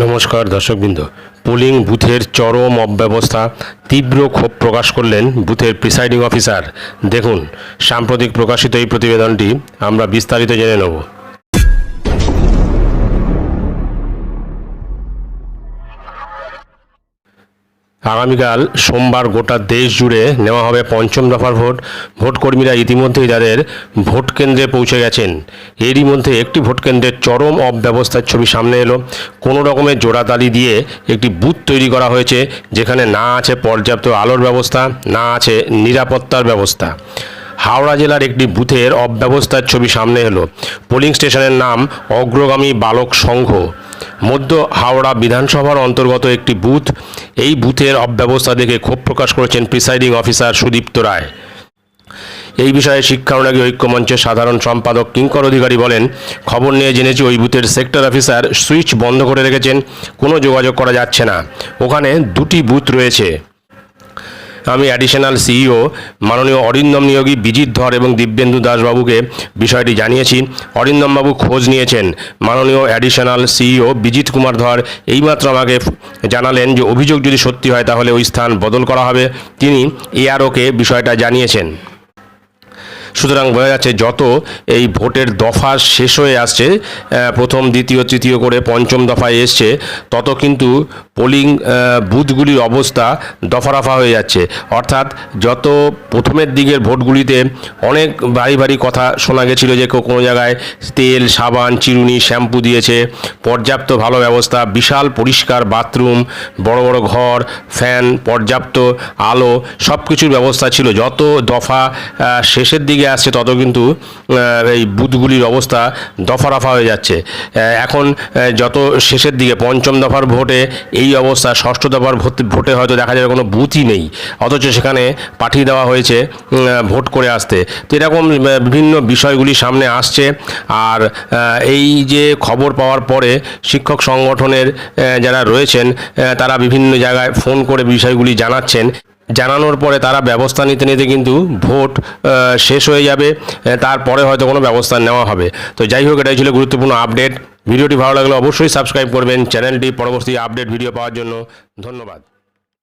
নমস্কার দর্শকবৃন্দ। পোলিং বুথের চরম অব্যবস্থা তীব্র ক্ষোভ প্রকাশ করলেন বুথের প্রিসাইডিং অফিসার। দেখুন, সাম্প্রতিক প্রকাশিত এই প্রতিবেদনটি আমরা বিস্তারিত জেনে নেব। আগামীকাল সোমবার গোটা দেশ জুড়ে নেওয়া হবে পঞ্চম দফার ভোট। ভোটকর্মীরা ইতিমধ্যেই তাদের ভোট কেন্দ্রে পৌঁছে গেছেন। এরই মধ্যে একটি ভোট কেন্দ্রের চরম অব্যবস্থার ছবি সামনে এলো। কোনো রকমের জোড়াতালি দিয়ে একটি বুথ তৈরি করা হয়েছে, যেখানে না আছে পর্যাপ্ত আলোর ব্যবস্থা, না আছে নিরাপত্তার ব্যবস্থা। হাওড়া জেলার একটি বুথের অব্যবস্থার ছবি সামনে এলো। পোলিং স্টেশনের নাম অগ্রগামী বালক সংঘ। মধ্য হাওড়া বিধানসভার অন্তর্গত একটি বুথ। এই বুথের অব্যবস্থা দেখে ক্ষোভ প্রকাশ করেছেন প্রিসাইডিং অফিসার সুদীপ্ত রায়। এই বিষয়ে শিক্ষা অনুরাগী ঐক্যমঞ্চের সাধারণ সম্পাদক কিঙ্কর অধিকারী বলেন, খবর নিয়ে জেনেছি ওই বুথের সেক্টর অফিসার সুইচ বন্ধ করে রেখেছেন, কোনো যোগাযোগ করা যাচ্ছে না। ওখানে দুটি বুথ রয়েছে। আমি অ্যাডিশনাল সিইও মাননীয় অরিন্দম নিয়োগী বিজিত ধর এবং দিব্যেন্দু দাসবাবুকে বিষয়টি জানিয়েছি। অরিন্দমবাবু খোঁজ নিয়েছেন। মাননীয় অ্যাডিশনাল সিইও বিজিত কুমার ধর এইমাত্র আমাকে জানালেন যে, অভিযোগ যদি সত্যি হয়, তাহলে ওই স্থান বদল করা হবে। তিনি এআরওকে বিষয়টা জানিয়েছেন। সুতরাং বোঝা যাচ্ছে যত এই ভোটের দফা শেষ হয়ে আসছে প্রথম, দ্বিতীয়, তৃতীয় করে পঞ্চম দফায় এসছে, তত কিন্তু পোলিং বুথগুলির অবস্থা দফারফা হয়ে যাচ্ছে। অর্থাৎ যত প্রথমের দিকের ভোটগুলিতে অনেক ভারী ভারী কথা শোনা গেছিল যে কোনো জায়গায় তেল, সাবান, চিরুনি, শ্যাম্পু দিয়েছে, পর্যাপ্ত ভালো ব্যবস্থা, বিশাল পরিষ্কার বাথরুম, বড় বড় ঘর, ফ্যান, পর্যাপ্ত আলো সব কিছুর ব্যবস্থা ছিল। যত দফা শেষের দিকে আসছে, তত কিন্তু এই বুথগুলির অবস্থা দফারফা হয়ে যাচ্ছে। এখন যত শেষের দিকে, পঞ্চম দফার ভোটে এই অবস্থা, ষষ্ঠ দফার ভোটে হয়তো দেখা যাবে কোনো বুথই নেই। অথচ সেখানে পাঠিয়ে দেওয়া হয়েছে ভোট করে আসতে। তো এরকম বিভিন্ন বিষয়গুলি সামনে আসছে। আর এই যে খবর পাওয়ার পরে শিক্ষক সংগঠনের যারা রয়েছেন তারা বিভিন্ন জায়গায় ফোন করে বিষয়গুলি জানাচ্ছেন। জানানোর পরে তারা ব্যবস্থা নিতে নিতে কিন্তু ভোট শেষ হয়ে যাবে তারপরে হয়তো কোনো ব্যবস্থা নেওয়া হবে। তো যাই হোক, এটাই ছিল গুরুত্বপূর্ণ আপডেট। ভিডিওটি ভালো লাগলে অবশ্যই সাবস্ক্রাইব করবেন। চ্যানেলটি পরবর্তী আপডেট ভিডিও পাওয়ার জন্য ধন্যবাদ।